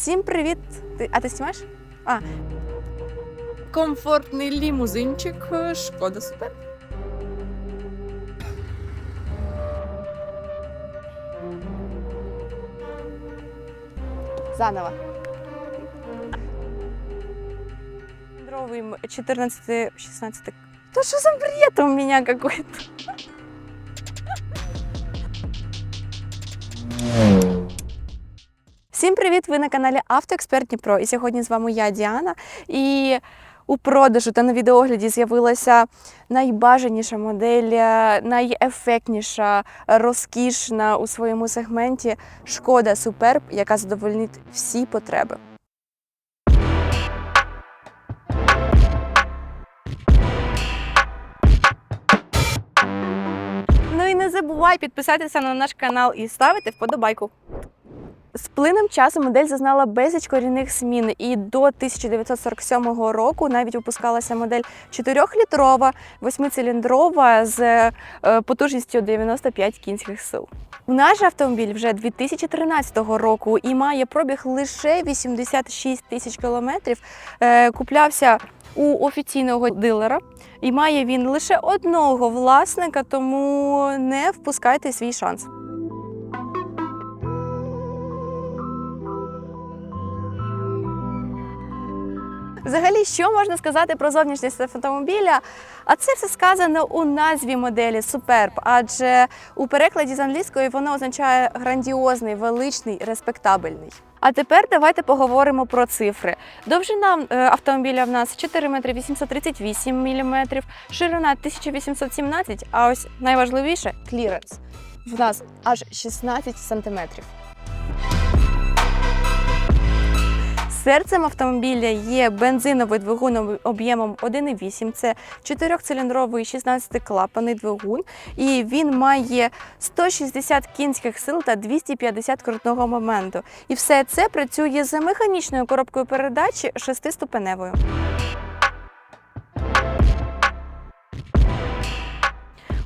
Всім привіт! Ти, а ти знімаєш? А, Комфортний лімузинчик, е, шкода супер. заново. Здоровый 14-16. Да что за бред у меня какой-то? Всім привіт! Ви на каналі Автоексперт Дніпро. І сьогодні з вами я, Діана. І у продажу та на відеогляді з'явилася найбажаніша модель, е, найефектніша, розкішна у своєму сегменті шкода Суперб, яка задовольнить всі потреби. Ну і не забувай підписатися на наш канал і ставити вподобайку. З плином часу модель зазнала безліч корінних змін, і до 1947 року навіть випускалася модель 4-літрова, 8-циліндрова з е, потужністю 95 кінських сил. Наш автомобіль вже 2013 року і має пробіг лише 86 тисяч кілометрів. Е, Куплявся у офіційного дилера, і має він лише одного власника, тому не впускайте свій шанс. Взагалі, що можна сказати про зовнішність автомобіля? А це все сказано у назві моделі Superb, адже у перекладі з англійської воно означає грандіозний, величний, респектабельний. А тепер давайте поговоримо про цифри. Довжина е, автомобіля в нас 4 метри 838 міліметрів, ширина 1817, а ось найважливіше кліренс. В нас аж 16 сантиметрів. Серцем автомобіля є бензиновий двигун об'ємом 1,8. Це 4-циліндровий 16-клапаний двигун, і він має 160 кінських сил та 250 крутного моменту. І все це працює з механічною коробкою передач шестиступеневою.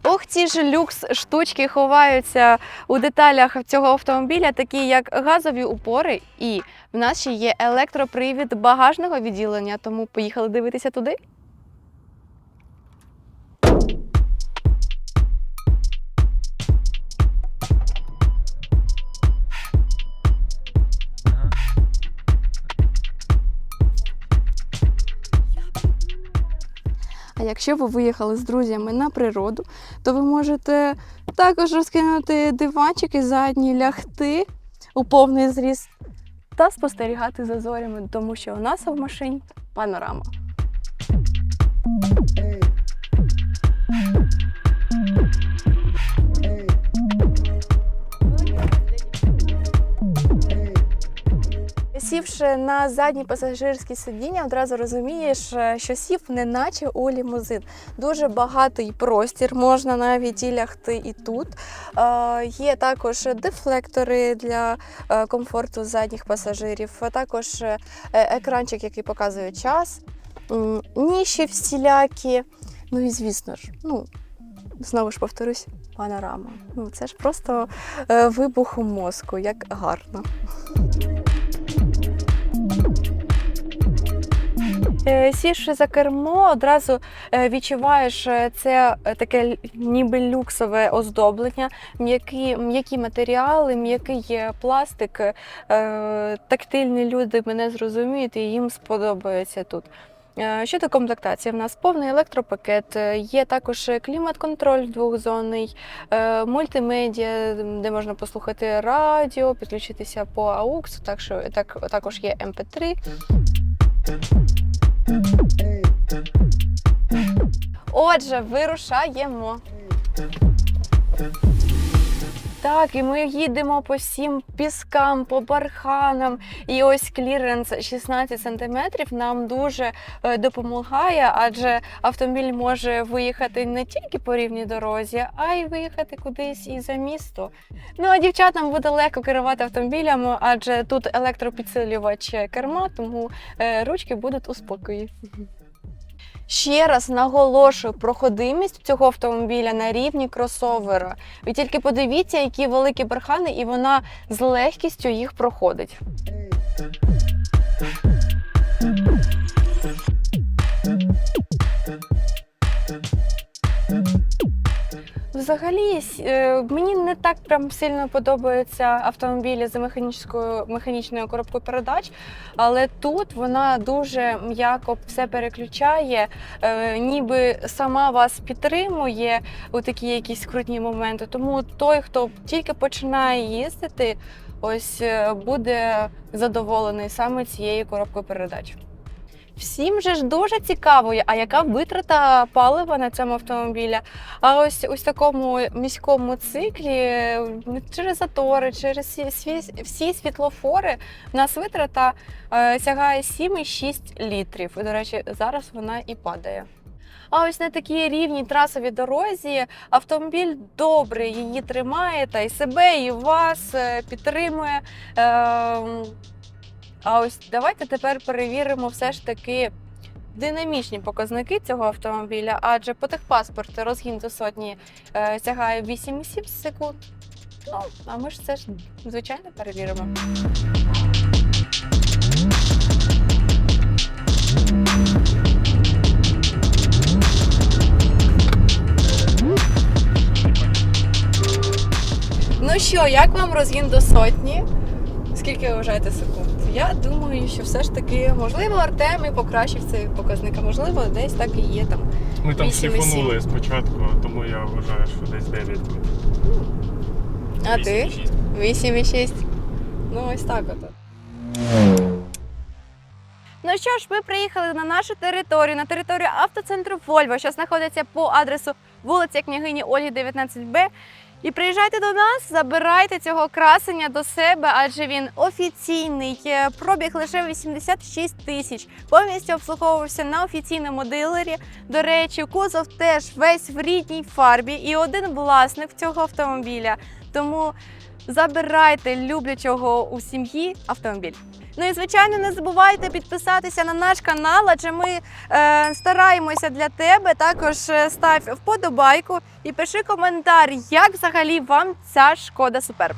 Ох, ці ж люкс штучки ховаються у деталях цього автомобіля, такі як газові упори, і в нас ще є електропривід багажного відділення, тому поїхали дивитися туди. Якщо ви виїхали з друзями на природу, то ви можете також розкинути диванчик і задні, лягти у повний зріст та спостерігати за зорями, тому що у нас в машині панорама. На заднє пасажирське сидіння, одразу розумієш, е, що сів не наче у лімузин. Дуже багатий простір, можна навіть і лягти і тут. Е, Є також дефлектори для е, комфорту задніх пасажирів, також екранчик, який показує час, ніші всілякі. Ну і звісно ж, ну знову ж повторюсь, панорама. Ну це ж просто вибух мозку, як гарно. Сівши за кермо, одразу е, відчуваєш е, це е, таке ніби люксове оздоблення, м'які, м'які матеріали, м'який е, пластик. е, Тактильні люди мене зрозуміють і їм сподобається тут. Е, Щодо комплектації, в нас повний електропакет, е, є також клімат-контроль двохзонний, е, мультимедіа, де можна послухати радіо, підключитися по AUX, так що так, також є MP3. Отже, вирушаємо. Так, і ми їдемо по всім піскам, по барханам. І ось кліренс 16 см нам дуже е, допомагає, адже автомобіль може виїхати не тільки по рівній дорозі, а й виїхати кудись і за місто. Ну а дівчатам буде легко керувати автомобілем, адже тут електропідсилювач керма, тому е, ручки будуть у спокої. Ще раз наголошую проходимість цього автомобіля на рівні кросовера. Ви тільки подивіться, які великі бархани, і вона з легкістю їх проходить. Взагалі е, мені не так прям сильно подобаються автомобілі з механічною механічною коробкою передач, але тут вона дуже м'яко все переключає, е, ніби сама вас підтримує у такі якісь крутні моменти. Тому той, хто тільки починає їздити, ось е, буде задоволений саме цією коробкою передач. Всім же ж дуже цікаво, а яка витрата палива на цьому автомобілі? А ось у такому міському циклі е, через затори, через всі, всі- світлофори в нас витрата е, сягає 7,6 літрів. І, до речі, зараз вона і падає. А ось на такій рівній трасовій дорозі автомобіль добре її тримає та й себе, і вас е, підтримує. А ось давайте тепер перевіримо все ж таки динамічні показники цього автомобіля, адже по техпаспорту розгін до сотні е, сягає 8,7 секунд. Ну, а ми ж це ж звичайно перевіримо. Ну що, як вам розгін до сотні? Скільки ви вважаєте секунд? Я думаю, що все ж таки, можливо, Артем і покращив цей показник, а можливо, десь так і є там. Ми там і спочатку, тому я вважаю, що десь 9 буде. А ти? 8,6. 8,6. Ну, ось так от. Ну що ж, ми приїхали на нашу територію, на територію автоцентру Вольво, що знаходиться по адресу вулиця Княгині Ольги, 19Б. І приїжджайте до нас, забирайте цього красення до себе, адже він офіційний. Е, Пробіг лише 86 тисяч. Повністю обслуговувався на офіційному дилері. До речі, кузов теж весь в рідній фарбі і один власник цього автомобіля. Тому забирайте люблячого у сім'ї автомобіль. Ну і звичайно, не забувайте підписатися на наш канал, адже ми е, стараємося для тебе. Також е, став вподобайку і пиши коментар, як взагалі вам ця шкода суперб.